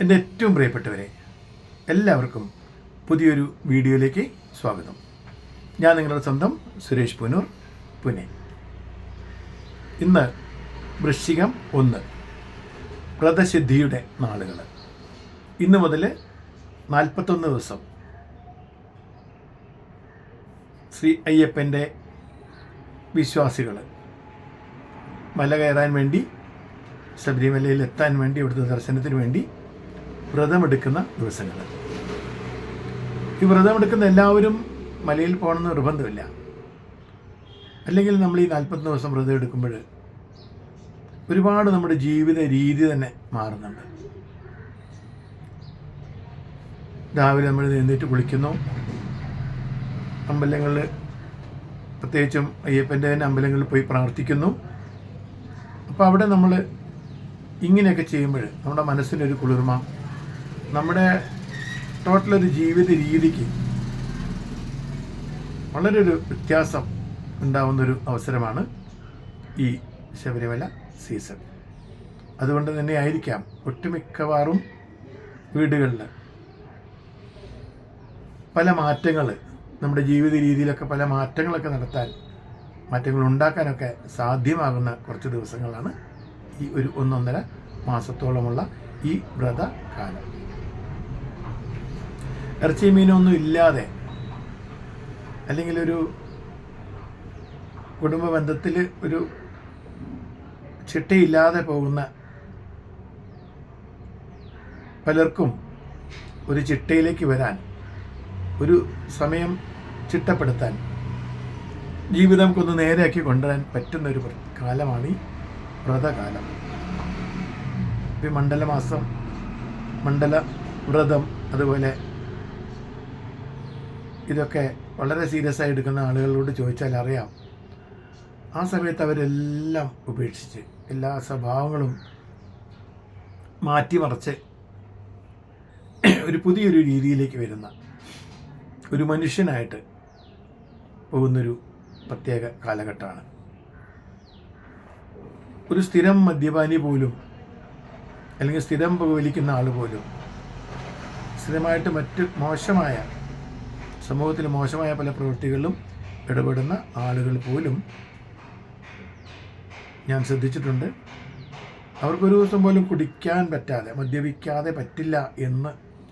എന്റെ ഏറ്റവും പ്രിയപ്പെട്ടവരെ എല്ലാവർക്കും പുതിയൊരു വീഡിയോയിലേക്ക് സ്വാഗതം. ഞാൻ നിങ്ങളുടെ സ്വന്തം സുരേഷ് പുനൂർ പുനെ. ഇന്ന് വൃശ്ചികം ഒന്ന് വ്രതസിദ്ധിയുടെ നാളുകൾ ഇന്ന് മുതൽ നാൽപ്പത്തൊന്ന് ദിവസം ശ്രീ അയ്യപ്പന്റെ വിശ്വാസികൾ മല കയറാൻ വേണ്ടി ശബരിമലയിൽ എത്താൻ വേണ്ടി ഇവിടുത്തെ ദർശനത്തിന് വേണ്ടി വ്രതമെടുക്കുന്ന ദിവസങ്ങൾ. ഈ വ്രതമെടുക്കുന്ന എല്ലാവരും മലയിൽ പോകണമെന്ന് നിർബന്ധമില്ല. അല്ലെങ്കിൽ നമ്മൾ ഈ നാൽപ്പത്തൊന്ന് ദിവസം വ്രതം എടുക്കുമ്പോൾ ഒരുപാട് നമ്മുടെ ജീവിത രീതി തന്നെ മാറുന്നുണ്ട്. രാവിലെ നമ്മൾ നീന്തിട്ട് കുളിക്കുന്നു. അമ്പലങ്ങളിൽ പ്രത്യേകിച്ചും അയ്യപ്പന്റെ തന്നെ അമ്പലങ്ങളിൽ പോയി പ്രാർത്ഥിക്കുന്നു. അപ്പോൾ അവിടെ നമ്മൾ ഇങ്ങനെയൊക്കെ ചെയ്യുമ്പോൾ നമ്മുടെ മനസ്സിനൊരു കുളിർമ നമ്മുടെ ടോട്ടലൊരു ജീവിത രീതിക്ക് വളരെ ഒരു വ്യത്യാസം ഉണ്ടാവുന്നൊരു അവസരമാണ് ഈ ശബരിമല സീസൺ. അതുകൊണ്ട് തന്നെ ആയിരിക്കാം ഒട്ടുമിക്കവാറും വീടുകളിൽ പല മാറ്റങ്ങൾ നമ്മുടെ ജീവിത രീതിയിലൊക്കെ പല മാറ്റങ്ങളൊക്കെ നടത്താൻ മാറ്റങ്ങൾ ഉണ്ടാക്കാനൊക്കെ സാധ്യമാകുന്ന കുറച്ച് ദിവസങ്ങളാണ് ഈ ഒരു ഒന്നൊന്നര മാസത്തോളമുള്ള ഈ വ്രതകാലം. ഇറച്ചി മീനൊന്നും ഇല്ലാതെ അല്ലെങ്കിൽ ഒരു കുടുംബ ബന്ധത്തിൽ ഒരു ചിട്ടയില്ലാതെ പോകുന്ന പലർക്കും ഒരു ചിട്ടയിലേക്ക് വരാൻ ഒരു സമയം ചിട്ടപ്പെടുത്താൻ ജീവിതം കൊന്ന് നേരെയാക്കി കൊണ്ടുവരാൻ പറ്റുന്ന ഒരു കാലമാണ് ഈ വ്രതകാലം. ഈ മണ്ഡലമാസം മണ്ഡല വ്രതം അതുപോലെ ഇതൊക്കെ വളരെ സീരിയസ് ആയി എടുക്കുന്ന ആളുകളോട് ചോദിച്ചാൽ അറിയാം. ആ സമയത്ത് അവരെല്ലാം ഉപേക്ഷിച്ച് എല്ലാ സ്വഭാവങ്ങളും മാറ്റിമറിച്ച് ഒരു പുതിയൊരു രീതിയിലേക്ക് വരുന്ന ഒരു മനുഷ്യനായിട്ട് പോകുന്നൊരു പ്രത്യേക കാലഘട്ടമാണ്. ഒരു സ്ഥിരം മദ്യപാനി പോലും അല്ലെങ്കിൽ സ്ഥിരം പുകവലിക്കുന്ന ആൾ പോലും സ്ഥിരമായിട്ട് മറ്റ് മോശമായ സമൂഹത്തിൽ മോശമായ പല പ്രവൃത്തികളിലും ഇടപെടുന്ന ആളുകൾ പോലും ഞാൻ ശ്രദ്ധിച്ചിട്ടുണ്ട്. അവർക്കൊരു ദിവസം പോലും കുടിക്കാൻ പറ്റാതെ മദ്യപിക്കാതെ പറ്റില്ല എന്ന്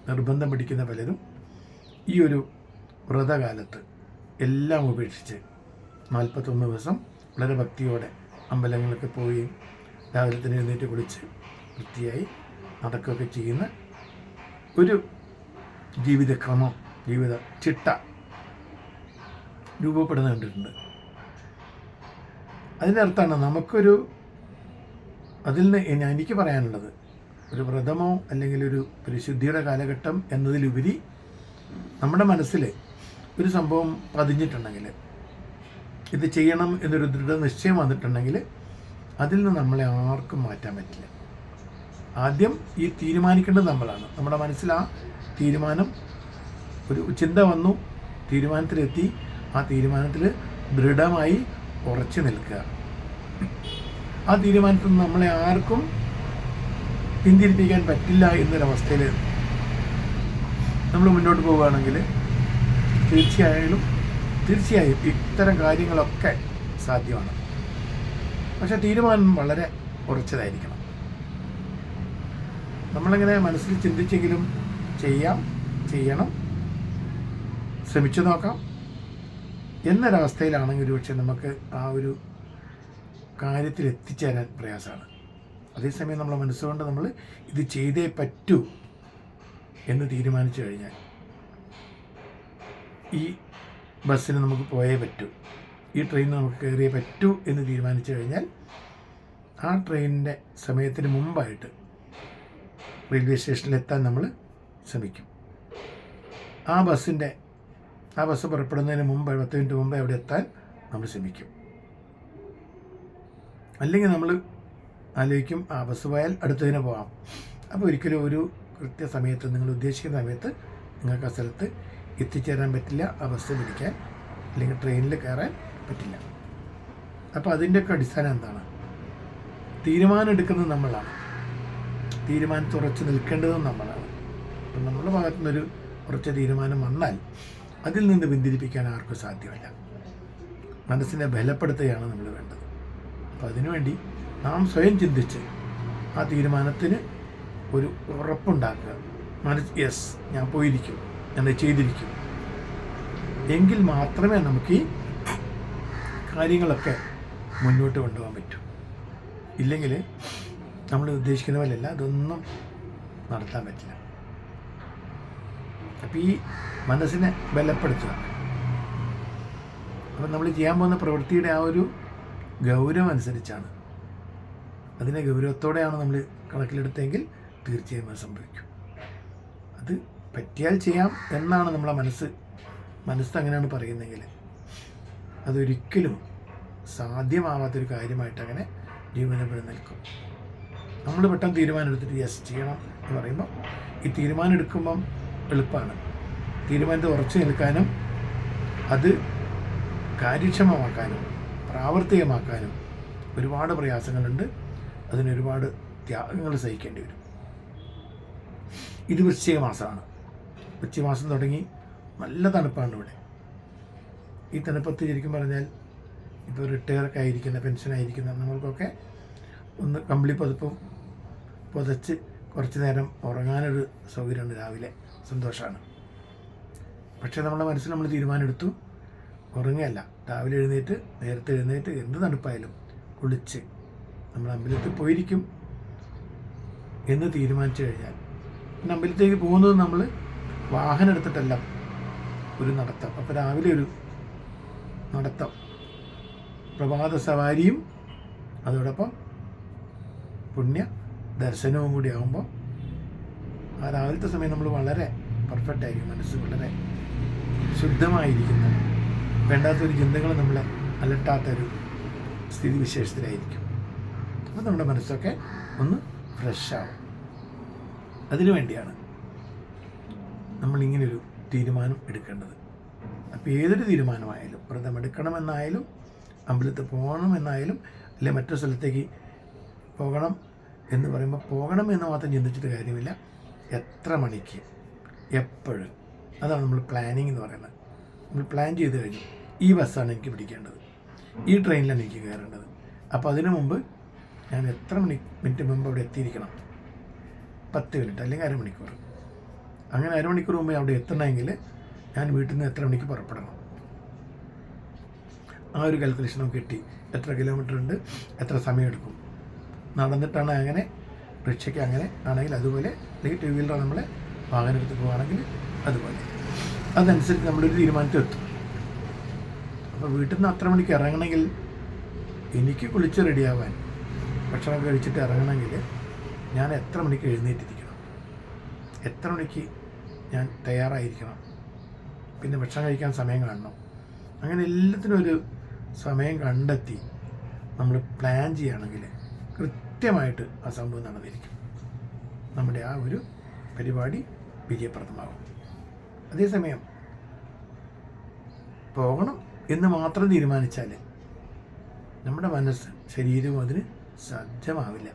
നിർബന്ധം പിടിക്കുന്ന പലരും ഈ ഒരു വ്രതകാലത്ത് എല്ലാം ഉപേക്ഷിച്ച് നാൽപ്പത്തൊന്ന് ദിവസം വളരെ ഭക്തിയോടെ അമ്പലങ്ങളൊക്കെ പോയി രാവിലെ തന്നെ എഴുന്നേറ്റ് കുളിച്ച് വൃത്തിയായി നടക്കുകയൊക്കെ ചെയ്യുന്ന ഒരു ജീവിതക്രമം ജീവിത ചിട്ട രൂപപ്പെടുന്ന കണ്ടിട്ടുണ്ട് അതിന്റെ അർത്ഥമാണ് നമുക്കൊരു അതിൽ നിന്ന് എനിക്ക് പറയാനുള്ളത് ഒരു വ്രതമോ അല്ലെങ്കിൽ ഒരു പരിശുദ്ധിയുടെ കാലഘട്ടം എന്നതിലുപരി നമ്മുടെ മനസ്സിൽ ഒരു സംഭവം പതിഞ്ഞിട്ടുണ്ടെങ്കിൽ ഇത് ചെയ്യണം എന്നൊരു ദൃഢനിശ്ചയം വന്നിട്ടുണ്ടെങ്കിൽ അതിൽ നിന്ന് നമ്മളെ ആർക്കും മാറ്റാൻ പറ്റില്ല. ആദ്യം ഈ തീരുമാനിക്കേണ്ടത് നമ്മളാണ്. നമ്മുടെ മനസ്സിൽ ആ തീരുമാനം ഒരു ചിന്ത വന്നു. തീരുമാനത്തിലെത്തി. ആ തീരുമാനത്തിൽ ദൃഢമായി ഉറച്ചു നിൽക്കുക. ആ തീരുമാനത്തിൽ നിന്ന് നമ്മളെ ആർക്കും പിന്തിരിപ്പിക്കാൻ പറ്റില്ല എന്നൊരവസ്ഥയിൽ നമ്മൾ മുന്നോട്ട് പോവുകയാണെങ്കിൽ തീർച്ചയായും തീർച്ചയായും ഇത്തരം കാര്യങ്ങളൊക്കെ സാധ്യമാണ്. പക്ഷെ തീരുമാനം വളരെ ഉറച്ചതായിരിക്കണം. നമ്മളിങ്ങനെ മനസ്സിൽ ചിന്തിച്ചെങ്കിലും ചെയ്യാം ചെയ്യണം. ശ്രമിച്ചു നോക്കാം എന്നൊരവസ്ഥയിലാണെങ്കിൽ ഒരുപക്ഷെ നമുക്ക് ആ ഒരു കാര്യത്തിൽ എത്തിച്ചേരാൻ പ്രയാസമാണ്. അതേസമയം നമ്മളെ മനസ്സുകൊണ്ട് നമ്മൾ ഇത് ചെയ്തേ പറ്റൂ എന്ന് തീരുമാനിച്ചു കഴിഞ്ഞാൽ ഈ ബസ്സിന് നമുക്ക് പോയേ പറ്റൂ. ഈ ട്രെയിനിന് നമുക്ക് കയറിയേ പറ്റൂ എന്ന് തീരുമാനിച്ചു കഴിഞ്ഞാൽ ആ ട്രെയിനിന്റെ സമയത്തിന് മുമ്പായിട്ട് റെയിൽവേ സ്റ്റേഷനിലെത്താൻ നമ്മൾ ശ്രമിക്കും. ആ ബസ്സിന്റെ ആ ബസ് പുറപ്പെടുന്നതിന് മുമ്പ് പത്ത് മിനിറ്റ് മുമ്പ് അവിടെ എത്താൻ നമ്മൾ ശ്രമിക്കും. അല്ലെങ്കിൽ നമ്മൾ ആലോചിക്കും ആ ബസ് പോയാൽ അടുത്തതിന് പോകാം. അപ്പോൾ ഒരിക്കലും ഒരു കൃത്യസമയത്ത് നിങ്ങൾ ഉദ്ദേശിക്കുന്ന സമയത്ത് നിങ്ങൾക്ക് ആ സ്ഥലത്ത് എത്തിച്ചേരാൻ പറ്റില്ല ആ ബസ് പിടിക്കാൻ അല്ലെങ്കിൽ ട്രെയിനിൽ കയറാൻ പറ്റില്ല. അപ്പോൾ അതിന്റെയൊക്കെ അടിസ്ഥാനം എന്താണ്? തീരുമാനം എടുക്കുന്നത് നമ്മളാണ്. തീരുമാനത്തുറച്ച് നിൽക്കേണ്ടതും നമ്മളാണ്. അപ്പം നമ്മുടെ ഭാഗത്തുനിന്നൊരു കുറച്ച് തീരുമാനം വന്നാൽ അതിൽ നിന്ന് പിന്തിരിപ്പിക്കാൻ ആർക്കും സാധ്യമല്ല. മനസ്സിനെ ബലപ്പെടുത്തുകയാണ് നമ്മൾ വേണ്ടത്. അപ്പോൾ അതിനുവേണ്ടി നാം സ്വയം ചിന്തിച്ച് ആ തീരുമാനത്തിന് ഒരു ഉറപ്പുണ്ടാക്കുക. മനസ് യെസ് ഞാൻ പോയിരിക്കും. ഞാൻ ചെയ്തിരിക്കും. എങ്കിൽ മാത്രമേ നമുക്ക് ഈ കാര്യങ്ങളൊക്കെ മുന്നോട്ട് കൊണ്ടുപോകാൻ പറ്റൂ. ഇല്ലെങ്കിൽ നമ്മൾ ഉദ്ദേശിക്കുന്ന പോലെയല്ല അതൊന്നും നടത്താൻ പറ്റില്ല. അപ്പം ഈ മനസ്സിനെ ബലപ്പെടുത്തുക. അപ്പം നമ്മൾ ചെയ്യാൻ പോകുന്ന പ്രവൃത്തിയുടെ ആ ഒരു ഗൗരവം അനുസരിച്ചാണ്. അതിനെ ഗൗരവത്തോടെയാണ് നമ്മൾ കണക്കിലെടുത്തെങ്കിൽ തീർച്ചയായും അത് സംഭവിക്കും. അത് പറ്റിയാൽ ചെയ്യാം എന്നാണ് നമ്മളെ മനസ്സ് മനസ്സ് അങ്ങനെയാണ് പറയുന്നതെങ്കിൽ അതൊരിക്കലും സാധ്യമാവാത്തൊരു കാര്യമായിട്ട് അങ്ങനെ ജീവനത്തിൽ നിൽക്കും നമ്മൾ പെട്ടെന്ന് തീരുമാനം എടുത്തിട്ട് യെസ് ചെയ്യണം എന്ന് പറയുമ്പോൾ ഈ തീരുമാനം എടുക്കുമ്പം എളുപ്പമാണ് തീരുമാനത്തെ ഉറച്ചു നിൽക്കാനും അത് കാര്യക്ഷമമാക്കാനും പ്രാവർത്തികമാക്കാനും ഒരുപാട് പ്രയാസങ്ങളുണ്ട്. അതിനൊരുപാട് ത്യാഗങ്ങൾ സഹിക്കേണ്ടി വരും. ഇത് വൃശ്ചിക മാസമാണ് വൃശ്ചിക മാസം തുടങ്ങി നല്ല തണുപ്പാണ് ഇവിടെ. ഈ തണുപ്പത്ത് ശരിക്കും പറഞ്ഞാൽ ഇപ്പോൾ റിട്ടയറൊക്കെ ആയിരിക്കുന്ന പെൻഷനായിരിക്കുന്ന നമ്മൾക്കൊക്കെ ഒന്ന് കമ്പിളി പതുപ്പും പുതച്ച് കുറച്ച് നേരം ഉറങ്ങാനൊരു സൗകര്യമുണ്ട് രാവിലെ. സന്തോഷമാണ് പക്ഷേ നമ്മുടെ മനസ്സിൽ നമ്മൾ തീരുമാനമെടുത്തു. ഉറങ്ങുകയല്ല രാവിലെ എഴുന്നേറ്റ് നേരത്തെ എഴുന്നേറ്റ് എന്ത് തണുപ്പായാലും കുളിച്ച് നമ്മൾ അമ്പലത്തിൽ പോയിരിക്കും എന്ന് തീരുമാനിച്ചു കഴിഞ്ഞാൽ പിന്നെ അമ്പലത്തേക്ക് പോകുന്നത് നമ്മൾ വാഹനം എടുത്തിട്ടല്ല ഒരു നടത്തം. അപ്പോൾ രാവിലെ ഒരു നടത്തം. പ്രഭാത സവാരിയും അതോടൊപ്പം പുണ്യ ദർശനവും കൂടി ആകുമ്പോൾ ആ രാവിലത്തെ സമയം നമ്മൾ വളരെ പെർഫെക്റ്റ് ആയിരിക്കും. മനസ്സ് വളരെ ശുദ്ധമായിരിക്കുന്ന. വേണ്ടാത്തൊരു ചിന്തകൾ നമ്മളെ അലട്ടാത്തൊരു സ്ഥിതി വിശേഷത്തിലായിരിക്കും. അപ്പോൾ നമ്മുടെ മനസ്സൊക്കെ ഒന്ന് ഫ്രഷ് അതിനു വേണ്ടിയാണ് നമ്മളിങ്ങനൊരു തീരുമാനം എടുക്കേണ്ടത്. അപ്പോൾ ഏതൊരു തീരുമാനമായാലും വ്രതം എടുക്കണമെന്നായാലും അമ്പലത്തിൽ പോകണമെന്നായാലും അല്ലെ മറ്റൊരു സ്ഥലത്തേക്ക് പോകണം എന്ന് പറയുമ്പോൾ പോകണം എന്ന് മാത്രം ചിന്തിച്ചിട്ട് കാര്യമില്ല. എത്ര മണിക്ക്? എപ്പോഴും. അതാണ് നമ്മൾ പ്ലാനിങ് എന്ന് പറയുന്നത്. നമ്മൾ പ്ലാൻ ചെയ്ത് കഴിഞ്ഞു. ഈ ബസ്സാണ് എനിക്ക് പിടിക്കേണ്ടത്. ഈ ട്രെയിനിലാണ് എനിക്ക് കയറേണ്ടത്. അപ്പോൾ അതിനു മുമ്പ് ഞാൻ എത്ര മണി മിനിറ്റ് മുമ്പ് അവിടെ എത്തിയിരിക്കണം? പത്ത് മിനിറ്റ് അല്ലെങ്കിൽ അരമണിക്കൂർ. അങ്ങനെ അരമണിക്കൂർ മുമ്പ് അവിടെ എത്തണമെങ്കിൽ ഞാൻ വീട്ടിൽ നിന്ന് എത്ര മണിക്ക് പുറപ്പെടണം? ആ ഒരു കാൽക്കുലേഷൻ നമുക്ക് കിട്ടി. എത്ര കിലോമീറ്റർ ഉണ്ട്? എത്ര സമയം എടുക്കും നടന്നിട്ടാണ് അങ്ങനെ റിക്ഷയ്ക്ക് അങ്ങനെ ആണെങ്കിൽ അതുപോലെ അല്ലെങ്കിൽ ടു വീലർ നമ്മൾ വാഹനം എടുത്ത് പോവുകയാണെങ്കിൽ അതുപോലെ. അതനുസരിച്ച് നമ്മളൊരു തീരുമാനത്തിൽ എത്തും അപ്പോൾ വീട്ടിൽ നിന്ന് അത്ര മണിക്ക് ഇറങ്ങണമെങ്കിൽ എനിക്ക് കുളിച്ച് റെഡിയാവാൻ ഭക്ഷണം കഴിച്ചിട്ട് ഇറങ്ങണമെങ്കിൽ ഞാൻ എത്ര മണിക്ക് എഴുന്നേറ്റിരിക്കണം? എത്ര മണിക്ക് ഞാൻ തയ്യാറായിരിക്കണം? പിന്നെ ഭക്ഷണം കഴിക്കാൻ സമയം കാണണം? അങ്ങനെ എല്ലാത്തിനും ഒരു സമയം കണ്ടെത്തി നമ്മൾ പ്ലാൻ ചെയ്യുകയാണെങ്കിൽ കൃത്യമായിട്ട് ആ സംഭവം നടന്നിരിക്കും. നമ്മുടെ ആ ഒരു പരിപാടി വിജയപ്രദമാകും. അതേസമയം പോകണം എന്ന് മാത്രം തീരുമാനിച്ചാൽ നമ്മുടെ മനസ്സ് ശരീരവും അതിന് സജ്ജമാവില്ല